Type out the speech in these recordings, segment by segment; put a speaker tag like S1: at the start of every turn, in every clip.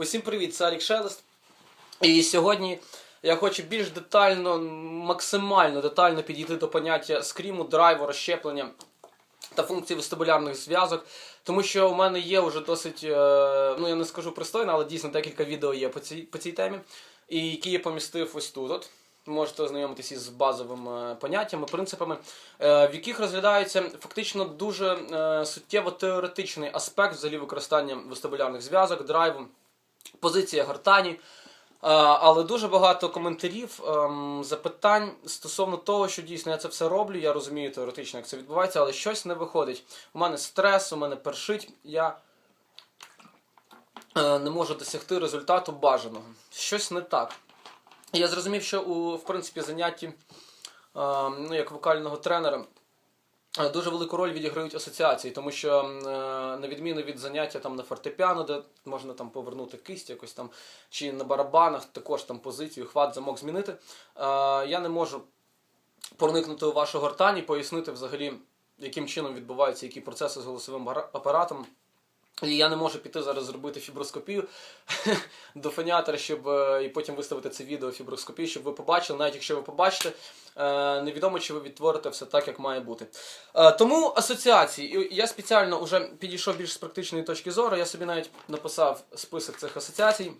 S1: Усім привіт, це Алік Шелест. І сьогодні я хочу більш детально, максимально детально підійти до поняття скріму, драйву, розщеплення та функцій вестибулярних зв'язок. Тому що у мене є вже досить, е, ну я не скажу пристойно, але дійсно декілька відео є по цій, по цій темі, і які я помістив ось тут. От. Можете ознайомитися із базовими поняттями, принципами, е, в яких розглядається фактично дуже е, суттєво теоретичний аспект взагалі використання вестибулярних зв'язок, драйву, позиція гортані. Е, Але дуже багато коментарів, ем, запитань стосовно того, що дійсно я це все роблю. Я розумію теоретично, як це відбувається, але щось не виходить. У мене стрес, у мене першить. Я е, не можу досягти результату бажаного. Щось не так. Я зрозумів, що у в принципі занятті е, ну, як вокального тренера. Е, Дуже велику роль відіграють асоціації, тому що е, на відміну від заняття там на фортепіано, де можна там повернути кисть якось там, чи на барабанах також там позицію, хват, замок змінити, е, я не можу проникнути у вашу гортань і пояснити взагалі, яким чином відбуваються які процеси з голосовим апаратом. І я не можу піти зараз зробити фіброскопію до фонятора, щоб е, і потім виставити це відео фіброскопію, щоб ви побачили, навіть якщо ви побачите, е, невідомо, чи ви відтворите все так, як має бути. Е, Тому асоціації. Я спеціально вже підійшов більш з практичної точки зору. Я собі навіть написав список цих асоціацій.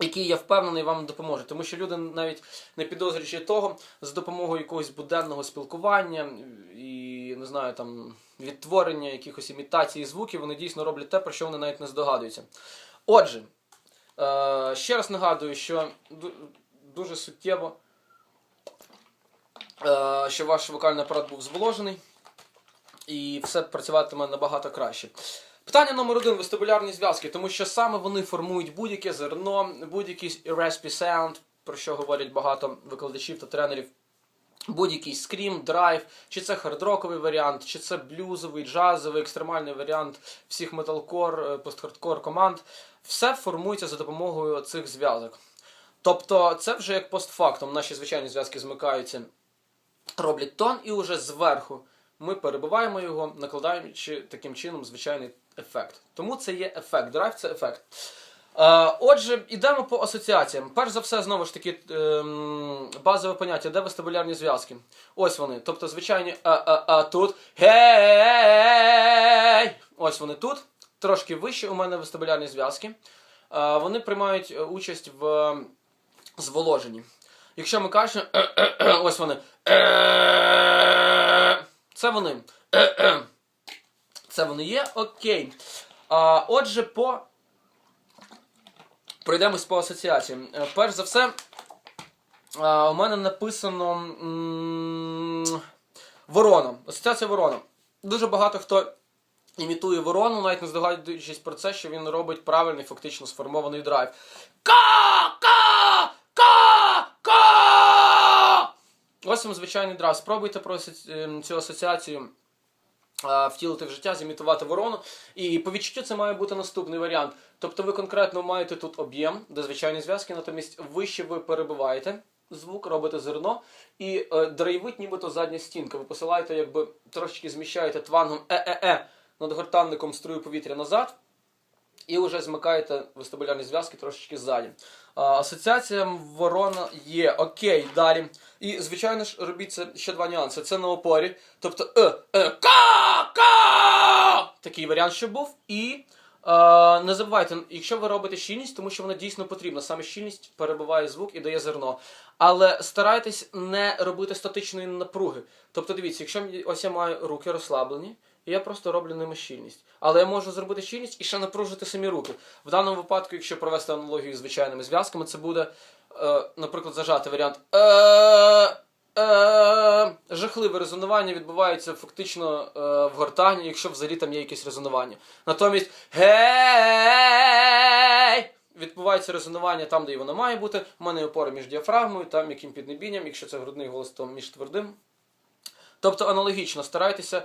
S1: Які я впевнений вам допоможуть, тому що люди навіть не підозрюючи того, з допомогою якогось буденного спілкування і не знаю там відтворення якихось імітацій звуків, вони дійсно роблять те, про що вони навіть не здогадуються. Отже, е, ще раз нагадую, що дуже суттєво, е, що ваш вокальний апарат був зволожений, і все працюватиме набагато краще. Питання номер один вестибулярні зв'язки, тому що саме вони формують будь-яке зерно, будь-який raspy sound, про що говорять багато викладачів та тренерів. Будь-який скрім, драйв, чи це хардроковий варіант, чи це блюзовий, джазовий, екстремальний варіант всіх металкор, е, постхардкор команд, все формується за допомогою цих зв'язок. Тобто, це вже як постфактум, наші звичайні зв'язки змикаються, роблять тон, і уже зверху ми перебиваємо його, накладаючи таким чином звичайний ефект. Тому це є ефект. Драйв це ефект. Е, Отже, йдемо по асоціаціям. Перш за все, знову ж таки, ем, базове поняття, де вестибулярні зв'язки. Ось вони. Тобто, звичайні а, а, а тут. Гей! Ось вони тут. Трошки вище у мене вестибулярні зв'язки. Е, Вони приймають е, участь в е, зволоженні. Якщо ми кажемо, ось вони. Це вони. Це вони є. Окей. Отже, по. Пройдемось по асоціаціям. Е, Перш за все, у мене написано м, Ворона. Асоціація Ворона. Дуже багато хто імітує ворону, навіть не здогадуючись про це, що він робить правильний, фактично сформований драйв. Ка! Ка! Ка! Ка! Ось вам звичайний драйв. Спробуйте про ем, цю асоціацію втілити в життя, зімітувати ворону. І по відчуттю це має бути наступний варіант. Тобто ви конкретно маєте тут об'єм, де звичайні зв'язки, натомість вище ви перебиваєте звук, робите зерно і е, драйвить нібито задня стінка. Ви посилаєте, якби трошечки зміщаєте твангом е-е-е над гортанником струю повітря назад. І вже змикаєте вестибулярні зв'язки трошечки ззаді. Асоціація ворона є. Окей, далі. І, звичайно ж, робіть це ще два нюанси. Це на опорі. Тобто е, е, ка, ка! Такий варіант, що був. І е, не забувайте, якщо ви робите щільність, тому що вона дійсно потрібна. Саме щільність перебиває звук і дає зерно. Але старайтесь не робити статичної напруги. Тобто, дивіться, якщо ось я маю руки розслаблені, і я просто роблю ними щільність. Але я можу зробити щільність і ще напружити самі руки. В даному випадку, якщо провести аналогію з звичайними зв'язками, це буде, е, наприклад, зажати варіант. Е, е, жахливе резонування відбувається фактично е, в гортані, якщо взагалі там є якесь резонування. Натомість гей! Відбувається резонування там, де і воно має бути. У мене опора між діафрагмою та м'яким піднебінням. Якщо це грудний голос, то між твердим. Тобто аналогічно старайтеся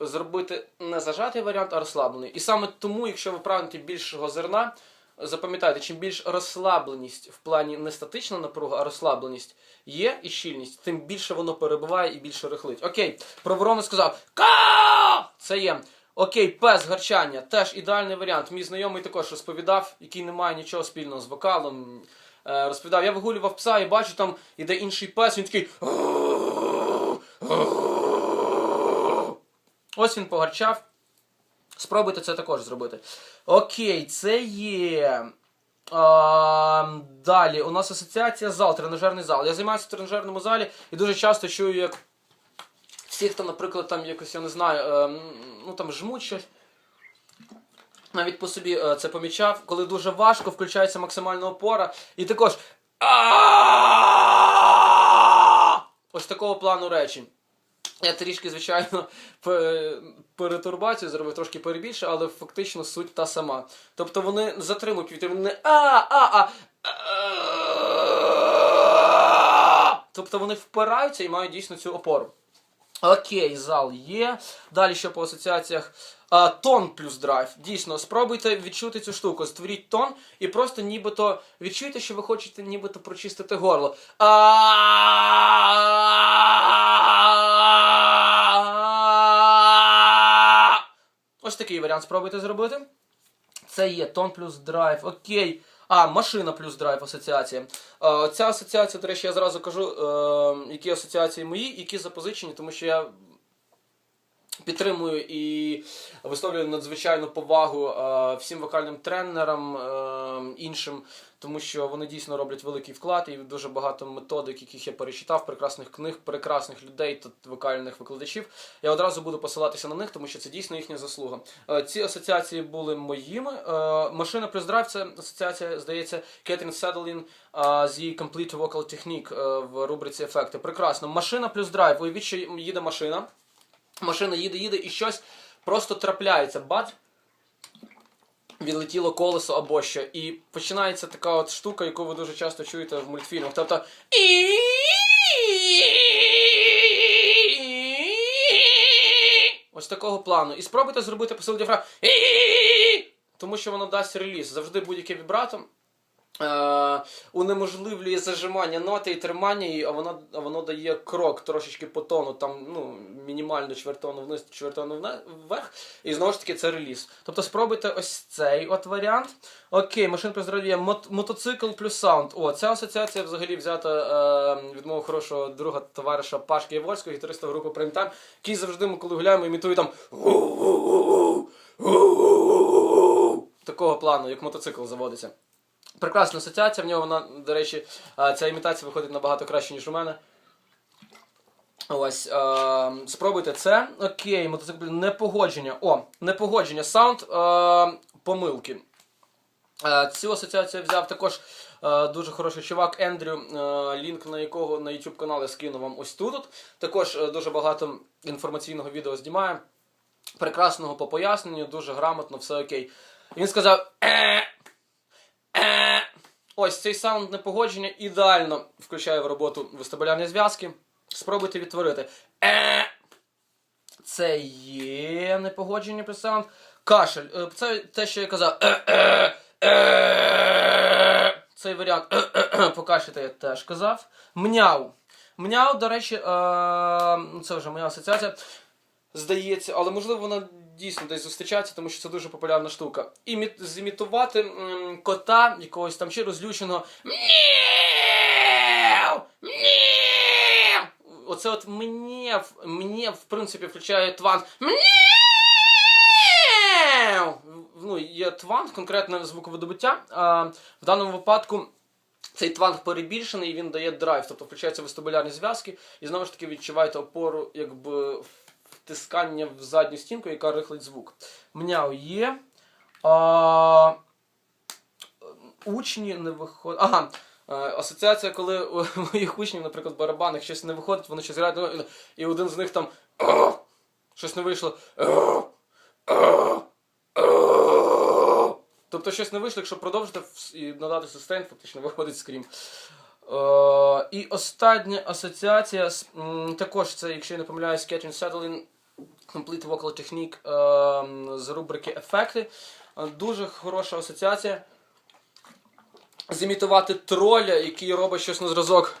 S1: зробити не зажатий варіант, а розслаблений. І саме тому, якщо ви прагнете більшого зерна, запам'ятайте, чим більш розслабленість в плані не статична напруга, а розслабленість є і щільність, тим більше воно перебиває і більше рихлить. Окей, про ворону сказав Ка! Це є. Окей, пес гарчання, теж ідеальний варіант. Мій знайомий також розповідав, який не має нічого спільного з вокалом. Е, розповідав, я вигулював пса і бачу, там іде інший пес, він такий. Ось він погарчав. Спробуйте це також зробити. Окей, це є. А, далі, у нас асоціація зал, тренажерний зал. Я займаюся в тренажерному залі і дуже часто чую, як всі, хто, наприклад, там якось, я не знаю, е, ну там жмуть щось. Навіть по собі е, це помічав, коли дуже важко, включається максимальна опора. І також. Ось такого плану речі. Я трішки, звичайно, перетурбацію зробив трошки перебільше, але фактично суть та сама. Тобто вони затримують повітря, вони а, а, а. а». Тобто вони впираються і мають дійсно цю опору. Окей, зал є. Далі що по асоціаціях. А, тон плюс драйв. Дійсно, спробуйте відчути цю штуку. Створіть тон і просто нібито відчуйте, що ви хочете нібито прочистити горло. А Ось такий варіант спробуйте зробити. Це є тон плюс драйв. Окей. А, машина плюс драйв асоціація. Е, ця асоціація, до речі, я зразу кажу, е, які асоціації мої, які запозичені, тому що я підтримую і висловлюю надзвичайну повагу е, всім вокальним тренерам, е, іншим, тому що вони дійсно роблять великий вклад і дуже багато методик, яких я перечитав, прекрасних книг, прекрасних людей та вокальних викладачів. Я одразу буду посилатися на них, тому що це дійсно їхня заслуга. Е, ці асоціації були моїми. Машина плюс драйв це асоціація, здається, Кетрін Седлін з її Complete Vocal Technique в рубриці ефекти. Прекрасно. Машина плюс драйв. Уявіть, що їде машина. Машина їде, їде і щось просто трапляється. Бац! Відлетіло колесо або що. І починається така от штука, яку ви дуже часто чуєте в мультфільмах. Тобто. Ось такого плану. І спробуйте зробити посил діафрагми. Тому що воно дасть реліз. Завжди будь-яке вібрато. Е, унеможливлює зажимання ноти і тримання її, а воно, воно дає крок трошечки по тону, там ну, мінімально чвертону вниз, чвертону вверх, і знову ж таки це реліз. Тобто спробуйте ось цей от варіант. Окей, машин плюс радіо, мот, мотоцикл плюс саунд. О, ця асоціація взагалі взята е, від мого хорошого друга товариша Пашки Євольського, гітариста групи Primtime, який завжди, ми коли гуляємо, імітує там такого плану, як мотоцикл заводиться. Прекрасна асоціація, в нього вона, до речі, е, ця імітація виходить набагато краще, ніж у мене. Ось, е, спробуйте це. Окей, мотоцикл непогодження. О, непогодження. Саунд е, помилки. Е, цю асоціацію я взяв також е, дуже хороший чувак Ендрю, е, лінк на якого на YouTube канал я скину вам ось тут. Також е, дуже багато інформаційного відео знімає. Прекрасного по поясненню, дуже грамотно, все окей. Він сказав. «Е, е». Ось цей саунд непогодження ідеально включає в роботу вестибулярні зв'язки. Спробуйте відтворити. Е. Це є непогодження при саунд. Кашель. Е, Це те, що я казав. Е, е, е. Цей варіант е, покашляти я теж казав. Мняу. Мняу, до речі, е, це вже моя асоціація. Здається, але можливо вона дійсно десь зустрічається, тому що це дуже популярна штука. І зімітувати м, кота якогось там ще розлюченого. Мяу! Мяу! Оце от мені, мені в принципі включає тван. Мяу! Ну, є тванг, конкретне звуковидобуття. А, в даному випадку. Цей тванг перебільшений, і він дає драйв, тобто включаються вестибулярні зв'язки, і знову ж таки відчуваєте опору, якби втискання в задню стінку, яка рихлить звук. Мняу є. А, учні не виходять. Ага. е, Асоціація, коли у моїх учнів, наприклад, барабанах щось не виходить, вони щось грають, ну, і один з них там щось не вийшло. Тобто щось не вийшло, якщо продовжити і надати сустейн, фактично виходить скрім. Е, і остання асоціація також це, якщо я не помиляюсь, Кетрін Седлін, Complete Vocal Technique е, з рубрики Ефекти. Е, Дуже хороша асоціація. Зімітувати троля, який робить щось на зразок.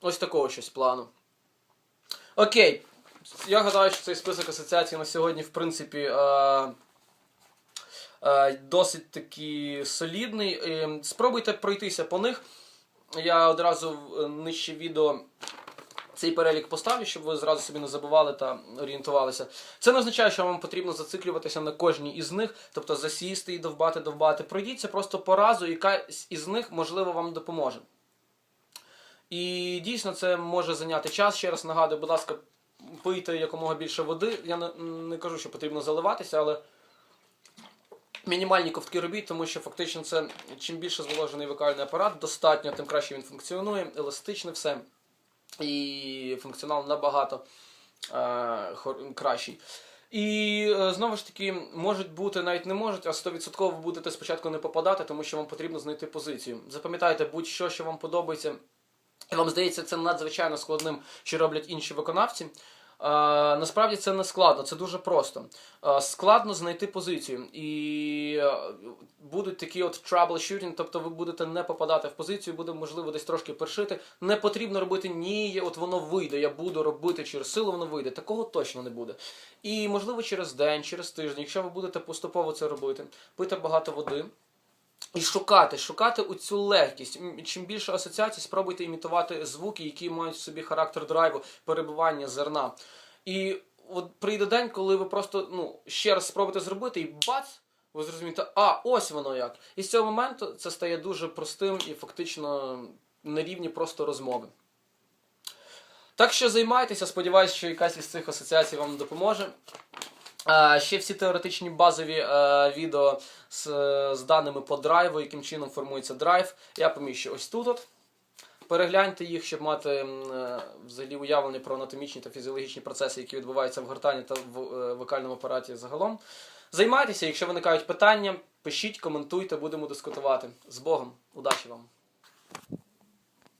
S1: Ось такого щось плану. Окей. Я гадаю, що цей список асоціацій на сьогодні, в принципі, е, е, досить таки солідний. Е, Спробуйте пройтися по них. Я одразу нижче відео цей перелік поставлю, щоб ви зразу собі не забували та орієнтувалися. Це не означає, що вам потрібно зациклюватися на кожній із них, тобто засісти і довбати, довбати. Пройдіться просто по разу, яка із них, можливо, вам допоможе. І дійсно це може зайняти час. Ще раз нагадую, будь ласка, пийте якомога більше води. Я не, не кажу, що потрібно заливатися, але мінімальні ковтки робіть, тому що фактично це чим більше зволожений вокальний апарат, достатньо, тим краще він функціонує, еластичне все. І функціонал набагато е, кращий. І е, знову ж таки, можуть бути, навіть не можуть, а 100% ви будете спочатку не попадати, тому що вам потрібно знайти позицію. Запам'ятайте, будь-що, що вам подобається, і вам здається, це надзвичайно складним, що роблять інші виконавці. Е, насправді це не складно, це дуже просто. Е, складно знайти позицію. І е, будуть такі от troubleshooting, тобто ви будете не попадати в позицію, буде можливо десь трошки першити. Не потрібно робити ні, от воно вийде, я буду робити через силу, воно вийде. Такого точно не буде. І можливо через день, через тиждень, якщо ви будете поступово це робити, пити багато води. І шукати, шукати оцю легкість. Чим більше асоціацій, спробуйте імітувати звуки, які мають в собі характер драйву, перебування зерна. І от прийде день, коли ви просто ну, ще раз спробуєте зробити, і бац! Ви зрозумієте, а ось воно як. І з цього моменту це стає дуже простим і фактично на рівні просто розмови. Так що займайтеся, сподіваюся, що якась із цих асоціацій вам допоможе. Ще всі теоретичні базові е, відео з, з даними по драйву, яким чином формується драйв. Я поміщу ось тут. От. Перегляньте їх, щоб мати е, взагалі уявлення про анатомічні та фізіологічні процеси, які відбуваються в гортані та в е, вокальному апараті загалом. Займайтеся, якщо виникають питання, пишіть, коментуйте, будемо дискутувати. З Богом, удачі вам!